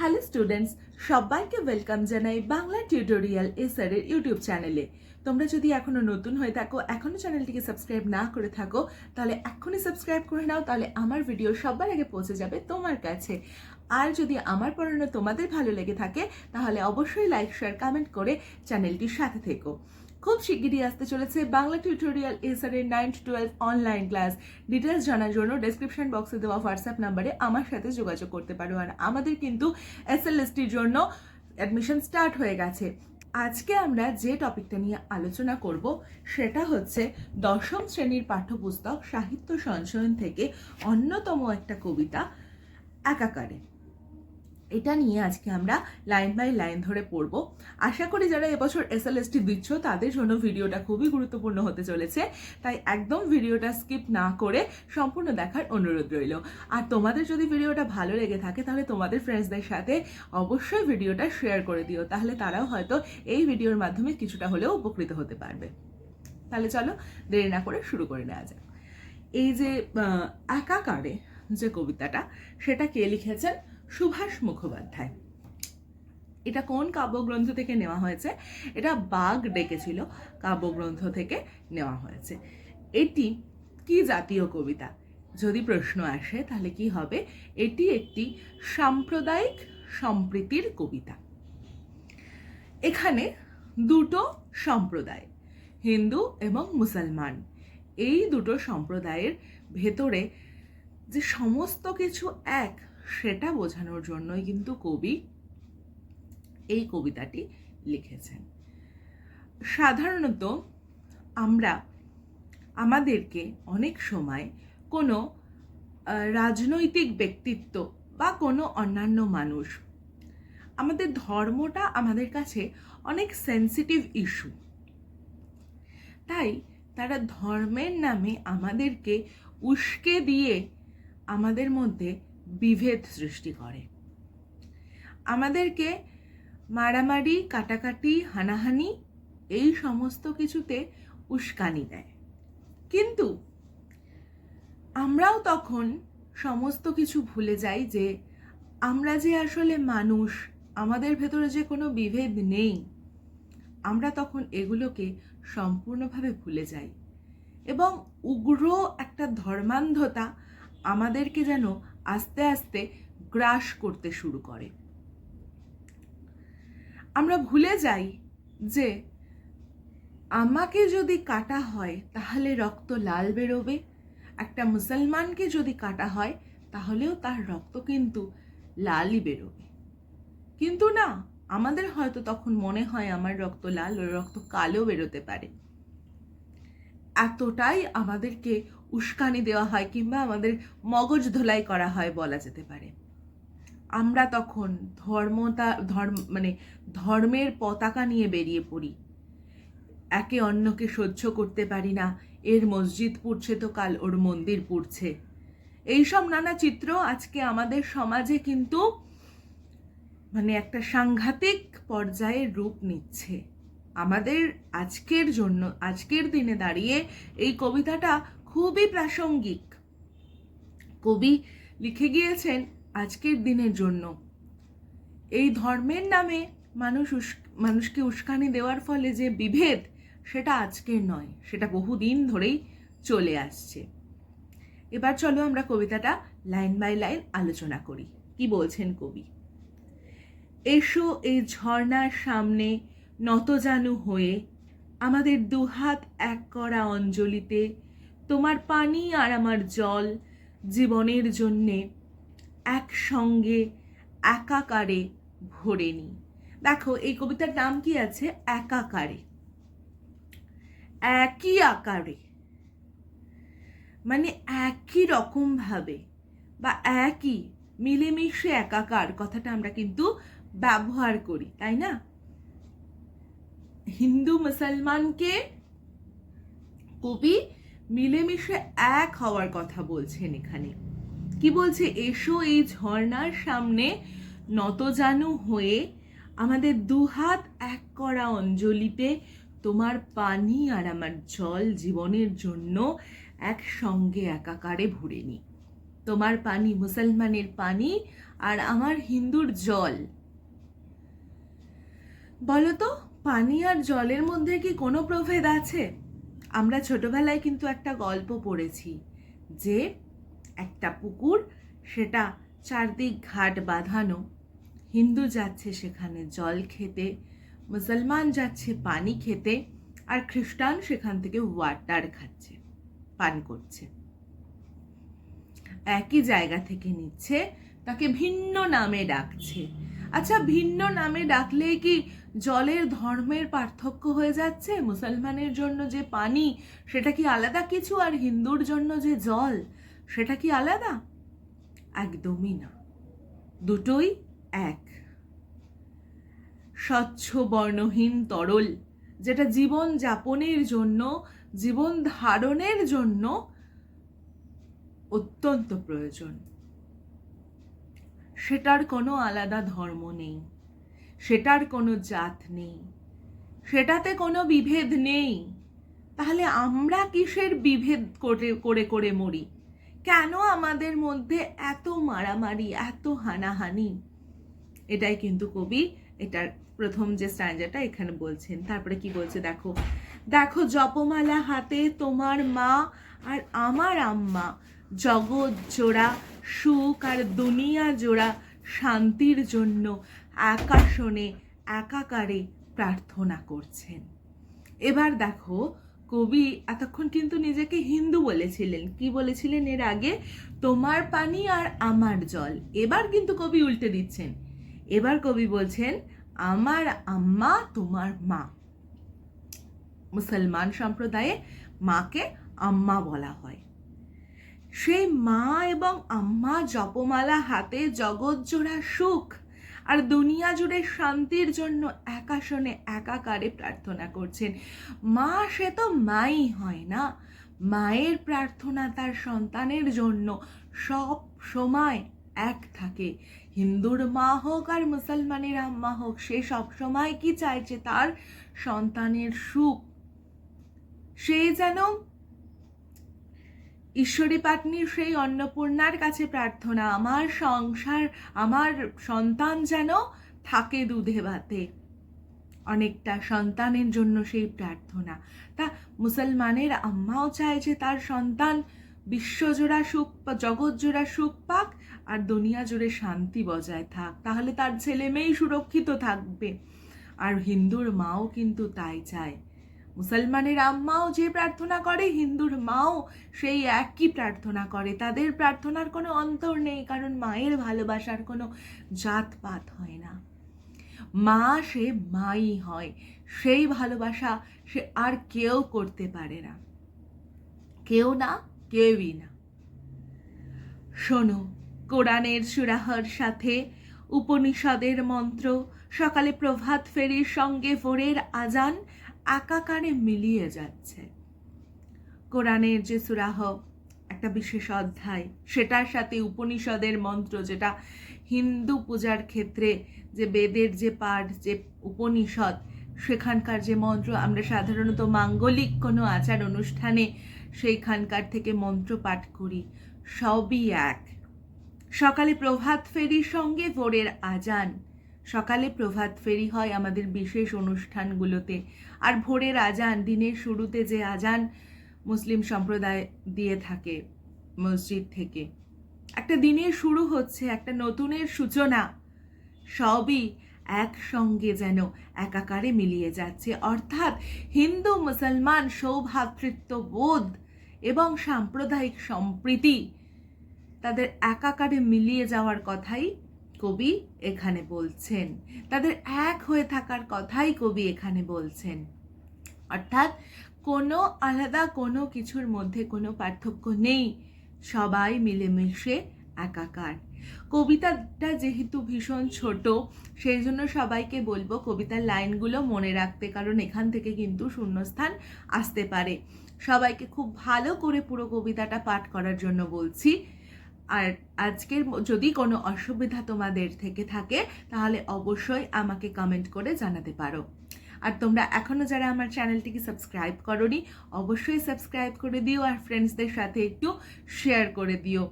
Hello students সবাইকে welcome জানাই Bangla tutorial এসআরের YouTube চ্যানেলে তোমরা যদি এখনও নতুন হয়ে থাকো, এখনও চ্যানেলটিকে সাবস্ক্রাইব না করে থাকো, তাহলে এখনই সাবস্ক্রাইব করে নাও, তাহলে আমার ভিডিও সবার আগে পৌঁছে যাবে তোমার কাছে। আর যদি আমার পড়ানো তোমাদের ভালো লেগে থাকে, তাহলে অবশ্যই লাইক শেয়ার কমেন্ট করে চ্যানেলটির সাথে থেকো। খুব শিগগিরই আসতে চলেছে বাংলা টিউটোরিয়াল এসআর এর nine to twelve online class details জানার জন্য ডেসক্রিপশন বক্সে দেওয়া হোয়াটসঅ্যাপ নাম্বারে আমার সাথে যোগাযোগ করতে পারো। আর আমাদের কিন্তু এস এসএলএসটির জন্য অ্যাডমিশন স্টার্ট হয়ে গেছে। আজকে আমরা যে টপিকটা নিয়ে আলোচনা করব, সেটা হচ্ছে দশম শ্রেণির পাঠ্যপুস্তক সাহিত্য সঞ্চয়ন থেকে অন্যতম একটা কবিতা, একাকারে। এটা নিয়ে আজকে আমরা লাইন বাই লাইন ধরে পড়ব। আশা করি যারা এবছর এসএলএসটি দিচ্ছ, তাদের জন্য ভিডিওটা খুবই গুরুত্বপূর্ণ হতে চলেছে। তাই একদম ভিডিওটা স্কিপ না করে সম্পূর্ণ দেখার অনুরোধ রইল। আর তোমাদের যদি ভিডিওটা ভালো লেগে থাকে, তাহলে তোমাদের ফ্রেন্ডসদের সাথে অবশ্যই ভিডিওটা শেয়ার করে দিও। তাহলে তারাও হয়তো এই ভিডিওর মাধ্যমে কিছুটা হলেও উপকৃত হতে পারবে। তাহলে চলো দেরি না করে শুরু করে নেওয়া যাক। এই যে একাকারে যে কবিতাটা, সেটা কে লিখেছেন? সুভাষ মুখোপাধ্যায়। এটা কোন কাব্যগ্রন্থ থেকে নেওয়া হয়েছে? এটা বাঘ ডেকেছিল কাব্যগ্রন্থ থেকে নেওয়া হয়েছে। এটি কি জাতীয় কবিতা? যদি প্রশ্ন আসে, তাহলে কি হবে? এটি একটি সাম্প্রদায়িক সম্প্রীতির কবিতা। এখানে দুটো সম্প্রদায়, হিন্দু এবং মুসলমান। এই দুটো সম্প্রদায়ের ভেতরে যে সমস্ত কিছু এক সেটা বোঝানোর জন্যই কিন্তু কবি এই কবিতাটি লিখেছেন। সাধারণত আমরা আমাদেরকে অনেক সময় কোনো রাজনৈতিক ব্যক্তিত্ব বা কোনো অন্যান্য মানুষ, আমাদের ধর্মটা আমাদের কাছে অনেক সেন্সিটিভ ইস্যু তাই তারা ধর্মের নামে আমাদেরকে উস্কে দিয়ে আমাদের মধ্যে বিভেদ সৃষ্টি করে। আমাদেরকে মারামারি, কাটাকাটি, হানাহানি এই সমস্ত কিছুতে উস্কানি দেয়। কিন্তু আমরাও তখন সমস্ত কিছু ভুলে যাই যে আমরা যে আসলে মানুষ, আমাদের ভেতরে যে কোনো বিভেদ নেই, আমরা তখন এগুলোকে সম্পূর্ণভাবে ভুলে যাই। এবং উগ্র একটা ধর্মান্ধতা আমাদেরকে যেন আস্তে আস্তে গ্রাস করতে শুরু করে। আমরা ভুলে যাই যে আমাকে যদি কাটা হয় তাহলে রক্ত লাল বেরোবে। একটা মুসলমানকে যদি কাটা হয় তাহলেও তার রক্ত কিন্তু লালই বেরোবে। কিন্তু না, আমাদের হয়তো তখন মনে হয় আমার রক্ত লাল রক্ত কালো বেরোতে পারে। এতটাই আমাদেরকে উস্কানি দেওয়া হয় কিংবা আমাদের মগজ ধোলাই করা হয় বলা যেতে পারে। আমরা তখন ধর্মতা, ধর্ম মানে ধর্মের পতাকা নিয়ে বেরিয়ে পড়ি। একে অন্যকে সহ্য করতে পারি না, এর মসজিদ পুড়ছে তো কাল ওর মন্দির পুড়ছে। এইসব নানা চিত্র আজকে আমাদের সমাজে কিন্তু মানে একটা সাংঘাতিক পর্যায়ের রূপ নিচ্ছে। আমাদের আজকের জন্য, আজকের দিনে দাঁড়িয়ে এই কবিতাটা খুবই প্রাসঙ্গিক। কবি লিখে গিয়েছেন আজকের দিনের জন্য। এই ধর্মের নামে মানুষ মানুষকে উস্কানি দেওয়ার ফলে যে বিভেদ, সেটা আজকের নয়, সেটা বহুদিন ধরেই চলে আসছে। এবার চলো আমরা কবিতাটা লাইন বাই লাইন আলোচনা করি। কি বলছেন কবি? এসো এই ঝর্ণার সামনে নতজানু হয়ে, আমাদের দুহাত এক করা অঞ্জলিতে তোমার পানি আর আমার জল জীবনের জন্যে একসঙ্গে একাকারে ভরে নি। দেখো, এই কবিতার নাম কি আছে? একাকারে। একই আকারে। মানে একই রকম ভাবে বা একই মিলেমিশে একাকার কথাটা আমরা কিন্তু ব্যবহার করি, তাই না? হিন্দু মুসলমানকে কবি মিলেমিশে এক হওয়ার কথা বলছেন এখানে। কি বলছে? এসো এই ঝর্ণার সামনে নতজানু হয়ে আমাদের দুহাত এক করা অঞ্জলিতে তোমার পানি আর আমার জল জীবনের জন্য একসঙ্গে একাকারে ভরে নি। তোমার পানি মুসলমানের পানি আর আমার হিন্দুর জল। বলো তো, পানি আর জলের মধ্যে কি কোনো প্রভেদ আছে? আমরা ছোটবেলায় কিন্তু একটা গল্প পড়েছি যে একটা পুকুর, সেটা চারদিক ঘাট বাঁধানো। হিন্দু যাচ্ছে সেখানে জল খেতে, মুসলমান যাচ্ছে পানি খেতে, আর খ্রিস্টান সেখান থেকে ওয়াটার খাচ্ছে, পান করছে। একই জায়গা থেকে নিচ্ছে, তাকে ভিন্ন নামে ডাকছে। আচ্ছা ভিন্ন নামে ডাকলে কি জলের ধর্মের পার্থক্য হয়ে যাচ্ছে, মুসলমানের জন্য যে পানি, সেটা কি আলাদা কিছু? আর হিন্দুর জন্য যে জল, সেটা কি আলাদা? একদমই না। দুটোই এক। স্বচ্ছ, বর্ণহীন, তরল, যেটা জীবন যাপনের জন্য, জীবন ধারণের জন্য অত্যন্ত প্রয়োজন। সেটার কোনো আলাদা ধর্ম নেই। সেটার কোনো জাত নেই। সেটাতে কোনো বিভেদ নেই। তাহলে আমরা কিসের বিভেদ করে করে করে মরি? কেন আমাদের মধ্যে এত মারামারি, এত হানাহানি? এটাই কিন্তু কবি, এটার প্রথম যে স্ট্যান্ডারটা এখানে বলছেন। তারপরে কি বলছে দেখো? দেখো জপমালা হাতে তোমার মা আর আমার আম্মা। জগৎ জোড়া, সুখ আর দুনিয়া জোড়া, শান্তির জন্য। আকাশনে একাকারে প্রার্থনা করছেন। এবার দেখো, কবি এতক্ষণ কিন্তু নিজেকে হিন্দু বলেছিলেন। কি বলেছিলেন এর আগে? তোমার পানি আর আমার জল। এবার কিন্তু কবি উল্টে দিচ্ছেন। এবার কবি বলছেন, আমার আম্মা তোমার মা। মুসলমান সম্প্রদায়ে মাকে আম্মা বলা হয়। সেই মা এবং আম্মা জপমালা, হাতে জগৎ জোড়া সুখ আর দুনিয়া জুড়ে শান্তির জন্য একাশনে একাকারে প্রার্থনা করছেন। মা, সে তো মাই হয় না। মায়ের প্রার্থনা তার সন্তানের জন্য সব সময় এক থাকে। হিন্দুর মা হোক আর মুসলমানের আম্মা হোক, সে সব সময় কি চাইছে তার সন্তানের সুখ? সে যেন ঈশ্বরী পাটনির সেই অন্নপূর্ণার কাছে প্রার্থনা, আমার সংসার, আমার সন্তান যেন থাকে দুধে ভাতে। অনেকটা সন্তানের জন্য সেই প্রার্থনা। তা মুসলমানের আম্মাও চায় যে তার সন্তান বিশ্বজোড়া সুখ জগৎজোড়া সুখ পাক আর দুনিয়া জুড়ে শান্তি বজায় থাক। তাহলে তার ছেলে মেয়েই সুরক্ষিত থাকবে। আর হিন্দুর মাও কিন্তু তাই চায়। মুসলমানের আম্মাও যে প্রার্থনা করে, হিন্দুর মাও সেই একই প্রার্থনা করে। তাদের প্রার্থনার কোনো অন্তর নেই, কারণ মায়ের ভালোবাসার কোনো জাতপাত হয় না। মা সে মাই হয়, সেই ভালোবাসা সে আর কেউ করতে পারে না। কেউ না, কেউই না। শোনো, কোরআনের সুরাহর সাথে উপনিষদের মন্ত্র, সকালে প্রভাত ফেরির সঙ্গে ভোরের আজান একাকারে মিলিয়ে যাচ্ছে। কোরআনের যে সুরাহ, একটা বিশেষ অধ্যায়, সেটার সাথে উপনিষদের মন্ত্র, যেটা হিন্দু পূজার ক্ষেত্রে যে বেদের যে পাঠ, যে উপনিষদ, সেখানকার যে মন্ত্র, আমরা সাধারণত মাঙ্গলিক কোনো আচার অনুষ্ঠানে সেইখানকার থেকে মন্ত্র পাঠ করি। সবই এক। সকালে প্রভাত ফেরির সঙ্গে ভোরের আজান সকালে প্রভাত ফেরি হয় আমাদের বিশেষ অনুষ্ঠানগুলোতে। আর ভোরের আজান, দিনের শুরুতে যে আজান মুসলিম সম্প্রদায় দিয়ে থাকে মসজিদ থেকে। একটা দিনের শুরু হচ্ছে, একটা নতুনের সূচনা। সবই একসঙ্গে যেন একাকারে মিলিয়ে যাচ্ছে। অর্থাৎ হিন্দু, মুসলমান সৌভ্রাতৃত্ব বোধ এবং সাম্প্রদায়িক সম্প্রীতি তাদের একাকারে মিলিয়ে যাওয়ার কথাই কবি এখানে বলছেন। তাদের এক হয়ে থাকার কথাই কবি এখানে বলছেন। অর্থাৎ কোনো আলাদা কোনো কিছুর মধ্যে কোনো পার্থক্য নেই। সবাই মিলেমিশে একাকার। কবিতাটা যেহেতু ভীষণ ছোট, সেই জন্য সবাইকে বলব কবিতার লাইনগুলো মনে রাখতে, কারণ এখান থেকে কিন্তু শূন্যস্থান আসতে পারে। সবাইকে খুব ভালো করে পুরো কবিতাটা পাঠ করার জন্য বলছি। আর আজকের যদি কোনো অসুবিধা তোমাদের থেকে থাকে, তাহলে অবশ্যই আমাকে কমেন্ট করে জানাতে পারো। আর তোমরা এখনও যারা আমার চ্যানেলটিকে সাবস্ক্রাইব করনি, অবশ্যই সাবস্ক্রাইব করে দিও আর ফ্রেন্ডসদের সাথে একটু শেয়ার করে দিও।